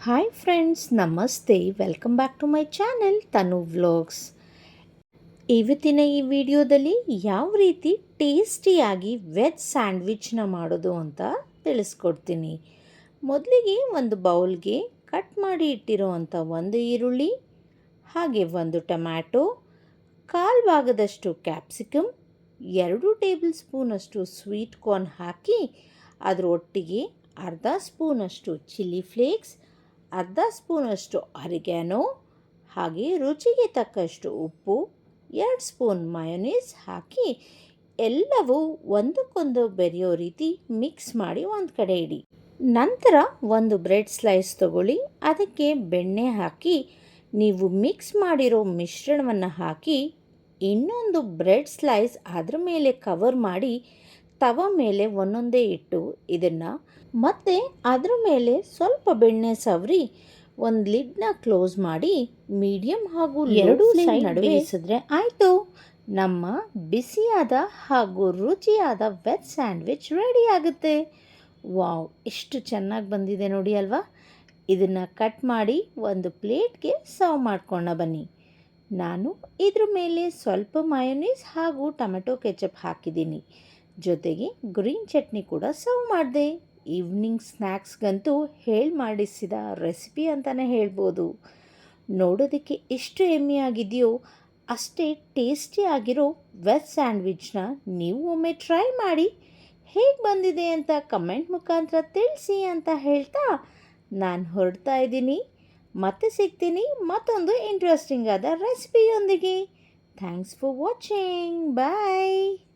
Hi friends ನಮಸ್ತೆ welcome back to my channel Tanu vlogs ಇವತ್ತಿನ ಈ ವಿಡಿಯೋದಲ್ಲಿ ಯಾವ ರೀತಿ ಟೇಸ್ಟಿಯಾಗಿ ವೆಜ್ ಸ್ಯಾಂಡ್ವಿಚ್ನ ಮಾಡೋದು ಅಂತ ತಿಳಿಸ್ಕೊಡ್ತೀನಿ. ಮೊದಲಿಗೆ ಒಂದು ಬೌಲ್ಗೆ ಕಟ್ ಮಾಡಿ ಇಟ್ಟಿರೋ ಅಂಥ ಒಂದು ಈರುಳ್ಳಿ, ಹಾಗೆ ಒಂದು ಟೊಮ್ಯಾಟೊ, ಕಾಲು ಭಾಗದಷ್ಟು ಕ್ಯಾಪ್ಸಿಕಮ್ ಎರಡು ಟೇಬಲ್ ಸ್ಪೂನಷ್ಟು ಸ್ವೀಟ್ ಕಾರ್ನ್ ಹಾಕಿ ಅದರ ಒಟ್ಟಿಗೆ ಅರ್ಧ ಸ್ಪೂನಷ್ಟು ಚಿಲ್ಲಿ ಫ್ಲೇಕ್ಸ್ ಅರ್ಧ ಸ್ಪೂನಷ್ಟು ಅರಿಗ್ಯಾನೋ ಹಾಗೆ ರುಚಿಗೆ ತಕ್ಕಷ್ಟು ಉಪ್ಪು, ಎರಡು ಸ್ಪೂನ್ ಮಯೋನೀಸ್ ಹಾಕಿ ಎಲ್ಲವೂ ಒಂದಕ್ಕೊಂದು ಬೆರೆಯೋ ರೀತಿ ಮಿಕ್ಸ್ ಮಾಡಿ ಒಂದು ಕಡೆ ಇಡಿ. ನಂತರ ಒಂದು ಬ್ರೆಡ್ ಸ್ಲೈಸ್ ತಗೊಳ್ಳಿ. ಅದಕ್ಕೆ ಬೆಣ್ಣೆ ಹಾಕಿ ನೀವು ಮಿಕ್ಸ್ ಮಾಡಿರೋ ಮಿಶ್ರಣವನ್ನು ಹಾಕಿ ಇನ್ನೊಂದು ಬ್ರೆಡ್ ಸ್ಲೈಸ್ ಅದರ ಮೇಲೆ ಕವರ್ ಮಾಡಿ ತವ ಮೇಲೆ ಒಂದೊಂದೇ ಇಟ್ಟು ಇದನ್ನು ಮತ್ತೆ ಅದರ ಮೇಲೆ ಸ್ವಲ್ಪ ಬೆಣ್ಣೆ ಸವರಿ ಒಂದು ಲಿಡ್ನ ಕ್ಲೋಸ್ ಮಾಡಿ ಮೀಡಿಯಂ ಹಾಗೂ ಎರಡು ಸೈಡ್ ನಡುವೆ ಬೇಯಿಸಿದ್ರೆ ಆಯಿತು. ನಮ್ಮ ಬಿಸಿಯಾದ ಹಾಗೂ ರುಚಿಯಾದ ವೆಜ್ ಸ್ಯಾಂಡ್ವಿಚ್ ರೆಡಿ ಆಗುತ್ತೆ. ವಾವ್ ಎಷ್ಟು ಚೆನ್ನಾಗಿ ಬಂದಿದೆ ನೋಡಿ ಅಲ್ವಾ? ಇದನ್ನು ಕಟ್ ಮಾಡಿ ಒಂದು ಪ್ಲೇಟ್ಗೆ ಸರ್ವ್ ಮಾಡ್ಕೊಂಡ ಬನ್ನಿ. ನಾನು ಇದ್ರ ಮೇಲೆ ಸ್ವಲ್ಪ ಮಯೋನೀಸ್ ಹಾಗೂ ಟೊಮೆಟೊ ಕೆಚಪ್ ಹಾಕಿದ್ದೀನಿ. ಜೊತೆಗೆ ಗ್ರೀನ್ ಚಟ್ನಿ ಕೂಡ ಸರ್ವ್ ಮಾಡಿದೆ. ಈವ್ನಿಂಗ್ ಸ್ನ್ಯಾಕ್ಸ್ಗಂತೂ ಹೇಳಿ ಮಾಡಿಸಿದ ರೆಸಿಪಿ ಅಂತಲೇ ಹೇಳ್ಬೋದು. ನೋಡೋದಕ್ಕೆ ಎಷ್ಟು ಎಮ್ಮೆಯಾಗಿದೆಯೋ, ಅಷ್ಟೇ ಟೇಸ್ಟಿ ಆಗಿರೋ ವೆಜ್ ಸ್ಯಾಂಡ್ವಿಚ್ನ ನೀವು ಒಮ್ಮೆ ಟ್ರೈ ಮಾಡಿ. ಹೇಗೆ ಬಂದಿದೆ ಅಂತ ಕಮೆಂಟ್ ಮುಖಾಂತರ ತಿಳಿಸಿ ಅಂತ ಹೇಳ್ತಾ ನಾನು ಹೊರಡ್ತಾ ಇದ್ದೀನಿ. ಮತ್ತೆ ಸಿಗ್ತೀನಿ ಮತ್ತೊಂದು ಇಂಟ್ರೆಸ್ಟಿಂಗ್ ಆದ ರೆಸಿಪಿಯೊಂದಿಗೆ. Thanks for watching. ಬಾಯ್.